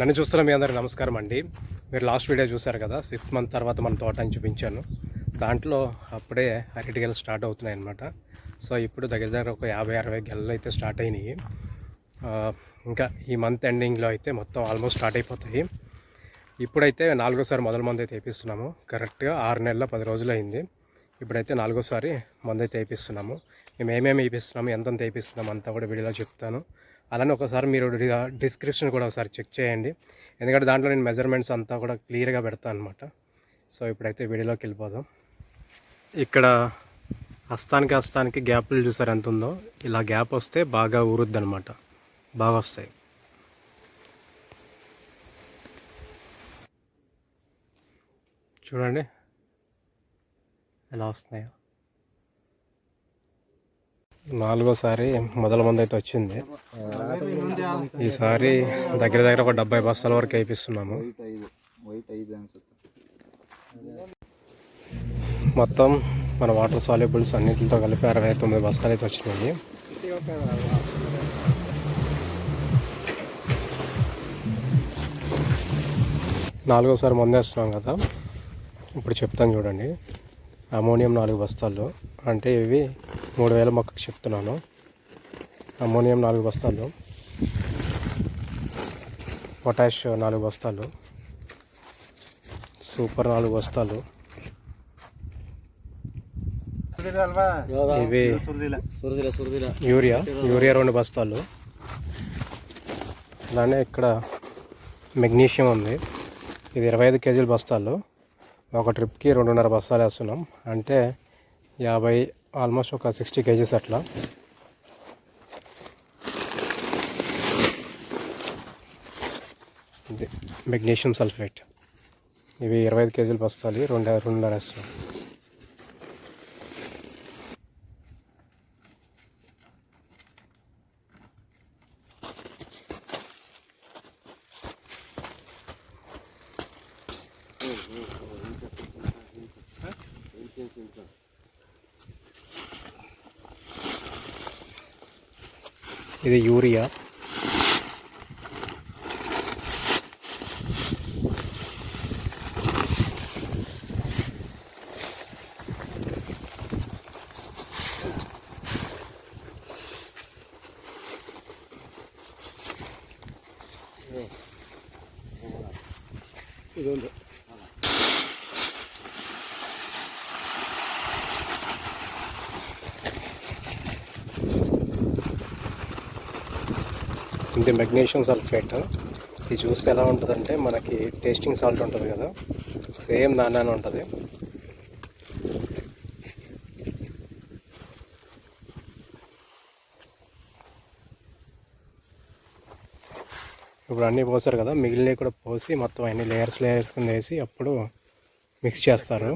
నన్ను చూస్తున్న మీ అందరికి నమస్కారం అండి. మీరు లాస్ట్ వీడియో చూశారు కదా సిక్స్ మంత్ తర్వాత మన తోట అని చూపించాను. దాంట్లో అప్పుడే అరటి గెలలు స్టార్ట్ అవుతున్నాయి అనమాట సో ఇప్పుడు దగ్గర దగ్గర ఒక యాభై అరవై గెలలు అయితే స్టార్ట్ అయినాయి. ఇంకా ఈ మంత్ ఎండింగ్లో అయితే మొత్తం ఆల్మోస్ట్ స్టార్ట్ అయిపోతాయి. ఇప్పుడైతే నాలుగోసారి మొదల మందు అయితే వేపిస్తున్నాము. కరెక్ట్గా ఆరు నెలల పది రోజులు అయింది ఇప్పుడైతే నాలుగోసారి మందు అయితే వేపిస్తున్నాము. మేము ఏమేమి వేపిస్తున్నాము ఎంతంత వేపిస్తున్నాము అంతా కూడా వీడియోలో చెప్తాను. అలానే ఒకసారి మీరు డిస్క్రిప్షన్ కూడా ఒకసారి చెక్ చేయండి. ఎందుకంటే దాంట్లో నేను మెజర్మెంట్స్ అంతా కూడా క్లియర్గా పెడతాను అనమాట సో ఇప్పుడైతే వీడియోలోకి వెళ్ళిపోదాం. ఇక్కడ హస్తానికి హస్తానికి గ్యాప్లు చూసారు ఎంత ఉందో. ఇలా గ్యాప్ వస్తే బాగా ఊరుద్ది అనమాట బాగా వస్తాయి. చూడండి. ఎలా వస్తున్నాయో. నాలుగోసారి మొదల మంది అయితే వచ్చింది. ఈసారి దగ్గర దగ్గర ఒక డెబ్బై బస్తాల వరకు వేయిస్తున్నాము మొత్తం మన వాటర్ సాల్యుబుల్స్ అన్నింటితో కలిపి అరవై తొమ్మిది బస్తాలు అయితే వచ్చినాయి. నాలుగోసారి మందేస్తున్నాం కదా. ఇప్పుడు చెప్తాను చూడండి. అమోనియం నాలుగు బస్తాల్లో అంటే ఇవి మూడు వేల మొక్కకు చెప్తున్నాను. అమోనియం నాలుగు బస్తాలు పొటాష్ నాలుగు బస్తాలు సూపర్ నాలుగు బస్తాలు ఇవి యూరియా యూరియా రెండు బస్తాలు అలానే ఇక్కడ మెగ్నీషియం ఉంది. ఇది ఇరవై ఐదు కేజీల బస్తాలు ఒక ట్రిప్కి రెండున్నర బస్తాలు వేస్తున్నాం. అంటే యాభై ఆల్మోస్ట్ ఒక సిక్స్టీ కేజీస్ అట్లా. ఇది మెగ్నీషియం సల్ఫేట్. ఇవి ఇరవై ఐదు కేజీలు బస్తాలు రెండు రెండున్నర వేస్తున్నాం. ഇത് യൂറിയ. ഇതുണ്ട്. ఇది మెగ్నీషియం సల్ఫేట్. ఇది చూస్తే ఎలా ఉంటుందంటే మనకి టేస్టింగ్ సాల్ట్ ఉంటుంది కదా సేమ్ దాన్ని ఉంటుంది. ఇప్పుడు అన్నీ పోస్తారు కదా మిగిలినవి కూడా పోసి మొత్తం అన్ని లేయర్స్ లేయర్స్ కింద వేసి అప్పుడు మిక్స్ చేస్తారు.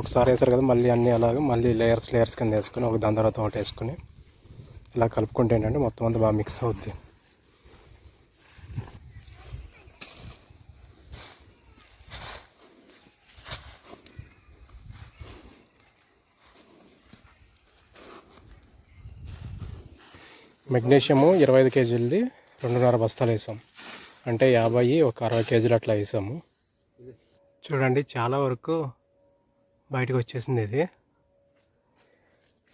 ఒకసారి వేసారు కదా మళ్ళీ అన్నీ అలాగే మళ్ళీ లేయర్స్ లేయర్స్ కింద వేసుకొని ఒక దాని తర్వాత ఒకటి వేసుకొని ఇలా కలుపుకుంటే ఏంటంటే మొత్తం అంతా బాగా మిక్స్ అవుద్ది. మెగ్నీషియము ఇరవై ఐదు కేజీలది రెండున్నర బస్తాలు వేసాం. అంటే యాభై ఒక అరవై కేజీలు అట్లా వేసాము. చూడండి చాలా వరకు బయటకు వచ్చేసింది ఇది.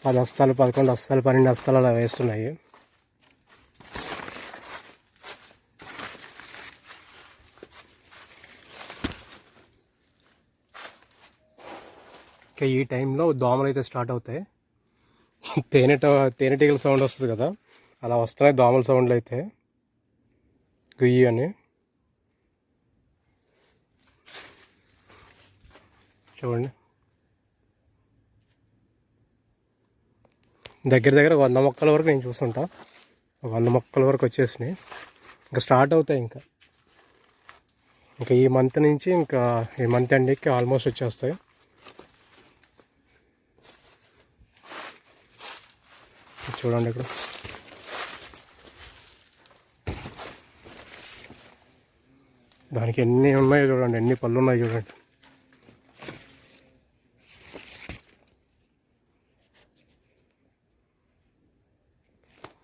పది హస్తాలు పదకొండు హస్తాలు పన్నెండు హస్తాలు అలా వేస్తున్నాయి. ఇంకా ఈ టైంలో దోమలు అయితే స్టార్ట్ అవుతాయి. తేనెట తేనెటీగల సౌండ్ వస్తుంది కదా అలా వస్తున్నాయి దోమల సౌండ్లు అయితే గుయ్యి అని. చూడండి. దగ్గర దగ్గర వంద మొక్కల వరకు నేను చూస్తుంటా. ఒక వంద మొక్కల వరకు వచ్చేసినాయి. ఇంకా స్టార్ట్ అవుతాయి ఇంకా. ఇంకా ఈ మంత్ నుంచి ఇంకా ఈ మంత్ ఎండ్కి ఆల్మోస్ట్ వచ్చేస్తాయి. చూడండి ఇక్కడ. దానికి ఎన్ని ఉన్నాయో చూడండి ఎన్ని పళ్ళు ఉన్నాయో చూడండి.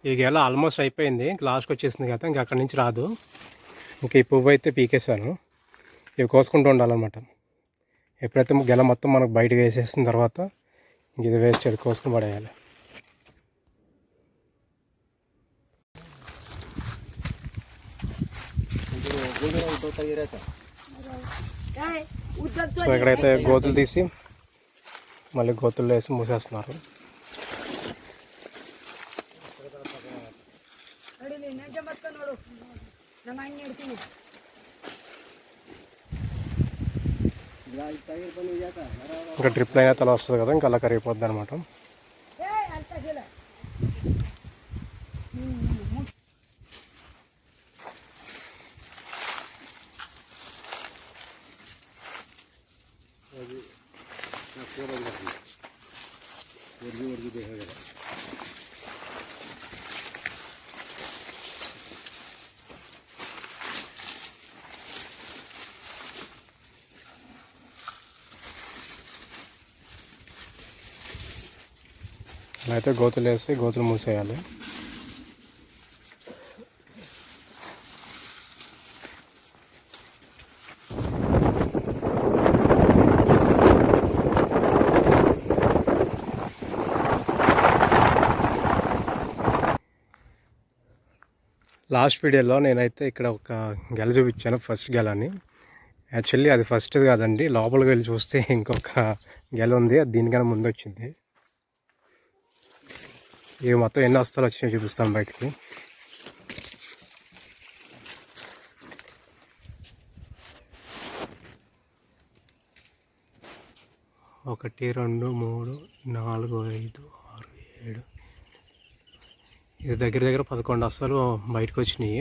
ఈ గెల ఆల్మోస్ట్ అయిపోయింది. లాస్ట్కి వచ్చేసింది కదా ఇంకా అక్కడి నుంచి రాదు. ఇంకా ఈ పువ్వు అయితే పీకేశాను. ఇవి కోసుకుంటూ ఉండాలన్నమాట. ఎప్పుడైతే గెల మొత్తం మనకు బయటకు వేసేసిన తర్వాత ఇంక ఇది వేస్ట్ అది కోసుకుని పడేయాలి. సో ఇక్కడైతే గోతులు తీసి మళ్ళీ గోతులు వేసి మూసేస్తున్నారు. ನಡಿಲಿ ನೆಜ ಮತ್ತ ನೋಡು ನಮ್ಮ ಅಣ್ಣ ಹೇಳ್ತೀನಿ ఇంకా డ్రిప్ అయినా తల వస్తుంది కదా ఇంకా అలా కరిగిపోద్ది అనమాట ఇలా అయితే గోతులు వేసి గోతులు మూసేయాలి. లాస్ట్ వీడియోలో నేనైతే ఇక్కడ ఒక గెల చూపించాను ఫస్ట్ గెల అని యాక్చువల్లీ అది ఫస్ట్ కాదండి లోపలికి వెళ్ళి చూస్తే ఇంకొక గెల ఉంది అది దీనికన్నా ముందు వచ్చింది ఇవి మొత్తం ఎన్ని వస్తాలు వచ్చినాయి చూపిస్తాను బయటికి ఒకటి రెండు మూడు నాలుగు ఐదు ఆరు ఏడు. ఇది దగ్గర దగ్గర పదకొండు అస్సలు బయటకు వచ్చినాయి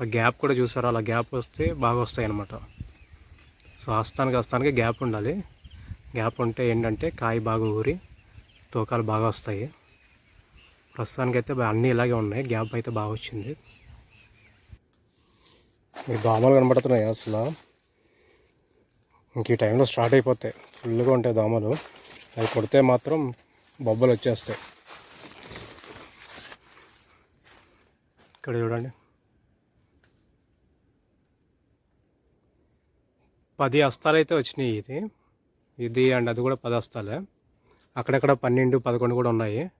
ఆ గ్యాప్ కూడా చూసారు? అలా గ్యాప్ వస్తే బాగా వస్తాయి అన్నమాట సో హస్తానికి హస్తానికి గ్యాప్ ఉండాలి. గ్యాప్ ఉంటే ఏంటంటే కాయ బాగా ఊరి తూకాలు బాగా వస్తాయి. ప్రస్తుతానికైతే అన్నీ ఇలాగే ఉన్నాయి. గ్యాప్ అయితే బాగా వచ్చింది. మీకు దోమలు కనబడుతున్నాయి అసలు. ఇంక ఈ టైంలో స్టార్ట్ అయిపోతాయి. ఫుల్గా ఉంటాయి దోమలు. అవి కొడితే మాత్రం బొబ్బలు వచ్చేస్తాయి. ఇక్కడ చూడండి. పది హస్తాలు అయితే వచ్చినాయి ఇది. ఇది అండ్ అది కూడా పది అక్కడక్కడ పన్నెండు పదకొండు కూడా ఉన్నాయి.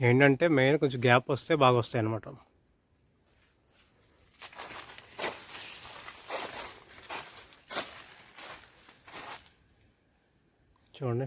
ఏంటంటే మెయిన్ కొంచెం గ్యాప్ వస్తే బాగా వస్తాయి అన్నమాట. చూడండి.